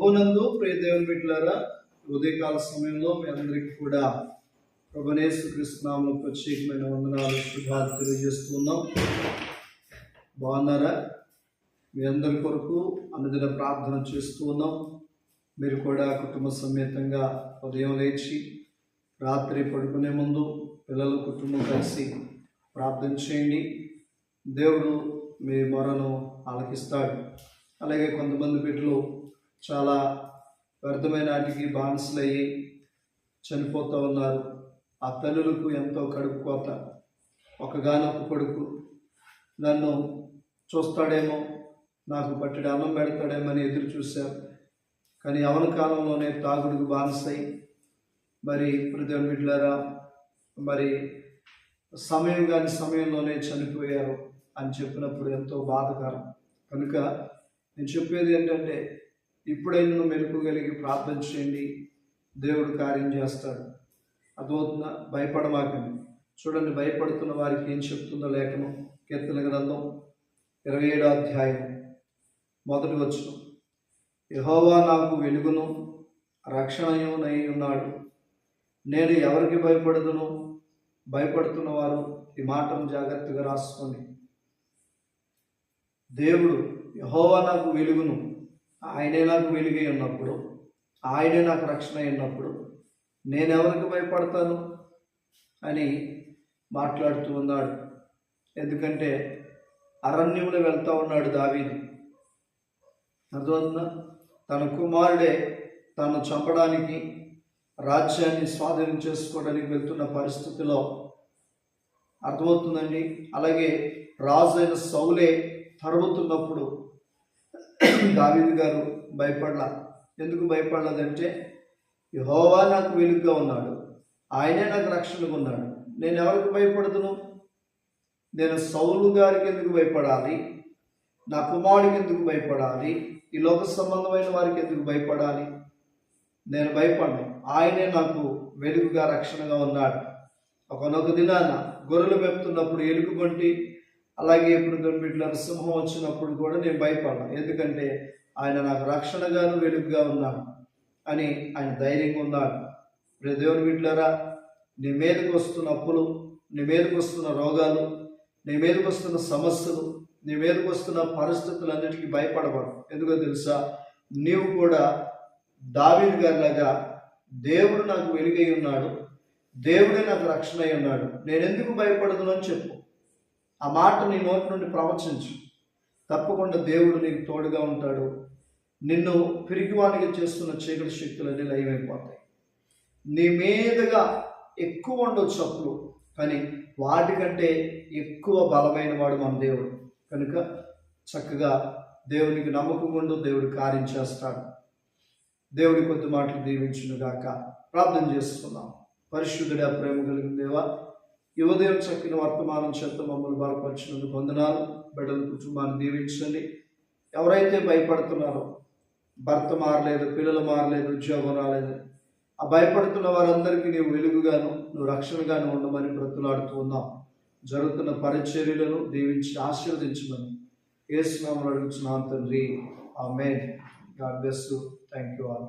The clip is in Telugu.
ప్రభునందు ప్రియదేవుని బిడ్డలారా ఉదయకాల సమయంలో మీ అందరికీ కూడా ప్రభునేసు కృష్ణాములు ప్రత్యేకమైన వందనాలు శుభాలు తెలియజేస్తున్నాం బాగున్నారా? మీ అందరి కొరకు అనుదిన ప్రార్థన చేస్తూ ఉన్నాం. మీరు కూడా కుటుంబ సమేతంగా ఉదయం లేచి రాత్రి పడుకునే ముందు పిల్లల కుటుంబం కలిసి ప్రార్థన చేయండి. దేవుడు మీ మొరను ఆలకిస్తాడు. అలాగే కొంతమంది బిడ్డలు చాలా వ్యర్థమైన వాటికి బానిసలయ్యి చనిపోతూ ఉన్నారు. ఆ తల్లులకు ఎంతో కడుపు కోత. ఒకగానొక కొడుకు నన్ను చూస్తాడేమో నాకు పట్టడి అన్నం పెడతాడేమో అని ఎదురు చూశారు. కానీ యవన కాలంలోనే తాగుడుకు బానిసై మరి హృదయం బిడ్డలారా మరి సమయం కాని సమయంలోనే చనిపోయారు అని చెప్పినప్పుడు ఎంతో బాధకరం. కనుక నేను చెప్పేది ఏంటంటే ఇప్పుడైనా నువ్వు కలిగి ప్రార్థన చేయండి. దేవుడు కార్యం చేస్తాడు. అదవుతున్న భయపడమాకండి. చూడండి భయపడుతున్న వారికి ఏం చెప్తుందో లేఖనం కీర్తన గ్రంథం ఇరవై ఏడో అధ్యాయం మొదటి వచ్చును యహోవా నాకు వెలుగును రక్షణయునై ఉన్నాడు. నేను ఎవరికి భయపడదును భయపడుతున్న వారు ఈ మాటను జాగ్రత్తగా రాసుకోండి. దేవుడు యహోవా నాకు వెలుగును ఆయనే నాకు వెలుగై ఉన్నప్పుడు ఆయనే నాకు రక్షణ అయినప్పుడు నేను ఎవరికి భయపడతాను? అని మాట్లాడుతూ ఉన్నాడు. ఎందుకంటే అరణ్యంలో వెళ్తూ ఉన్నాడు దావీదు. అందువలన తన కుమారుడే తను చంపడానికి రాజ్యాన్ని స్వాధీనం చేసుకోవడానికి వెళ్తున్న పరిస్థితిలో అర్థమవుతుందండి? అలాగే రాజు అయిన సౌలే తరుగుతున్నప్పుడు దావీదు గారు భయపడలా. ఎందుకు భయపడలేదంటే యహోవా నాకు వెలుగుగా ఉన్నాడు. ఆయనే నాకు రక్షణగా ఉన్నాడు. నేను ఎవరికి భయపడుతును నేను సౌలు గారికి ఎందుకు భయపడాలి? నా కుమారుడికి ఎందుకు భయపడాలి? ఈ లోక సంబంధమైన వారికి ఎందుకు భయపడాలి? నేను భయపడను. ఆయనే నాకు వెలుగుగా రక్షణగా ఉన్నాడు. ఒకనొక దినాన గొర్రెలు మెప్తున్నప్పుడు ఎలుగుబంటి అలాగే ఇప్పుడు దొంబిట్ల సింహం వచ్చినప్పుడు కూడా నేను భయపడ్డాను ఎందుకంటే ఆయన నాకు రక్షణగాను వెలుగుగా ఉన్నాడు అని ఆయన ధైర్యంగా ఉన్నాడు. ఇప్పుడు దేవుని బిడ్డలారా నీ మీదకి వస్తున్న అప్పులు నీ మీదకి వస్తున్న రోగాలు నీ మీదకి వస్తున్న సమస్యలు నీ మీదకి వస్తున్న పరిస్థితులన్నిటికీ భయపడబడు ఎందుకో తెలుసా నీవు కూడా దావీదు గారిలాగా దేవుడు నాకు వెలుగై ఉన్నాడు దేవుడే నాకు రక్షణ అయి ఉన్నాడు. నేను ఎందుకు భయపడదునని చెప్పు. ఆ మాట నీ నోటి నుండి ప్రవచించు. తప్పకుండా దేవుడు నీకు తోడుగా ఉంటాడు. నిన్ను పిరిగివానిగా చేస్తున్న చీకటి శక్తులన్నీ లయమైపోతాయి నీ మీదుగా ఎక్కువ ఉండొచ్చు అప్పులు కానీ వాటికంటే ఎక్కువ బలమైన వాడు మన దేవుడు. కనుక చక్కగా దేవునికి నమ్మకం ఉండు దేవుడు కార్యం చేస్తాడు. దేవుడి కొద్ది మాటలు దీవించును గాక ప్రార్థన చేస్తున్నాం. పరిశుద్ధుడా ప్రేమ కలిగిన దేవా ఈ ఉదయం చక్కిన వర్తమానం చేత మమ్మల్ని బలపరిచినందుకు వందనాలు. బిడ్డల కుటుంబాన్ని దీవించండి. ఎవరైతే భయపడుతున్నారో భర్త మారలేదు పిల్లలు మారలేదు ఉద్యోగం రాలేదు ఆ భయపడుతున్న వారందరికీ నీవు వెలుగుగాను నువ్వు రక్షణగాను ఉండమని బ్రతులాడుతూ ఉన్నాం. జరుగుతున్న పరిచర్యలను దీవించి ఆశీర్వదించమని ఏసునామలు అడుగుతున్నాను తండ్రి. ఆ main god best thank you all.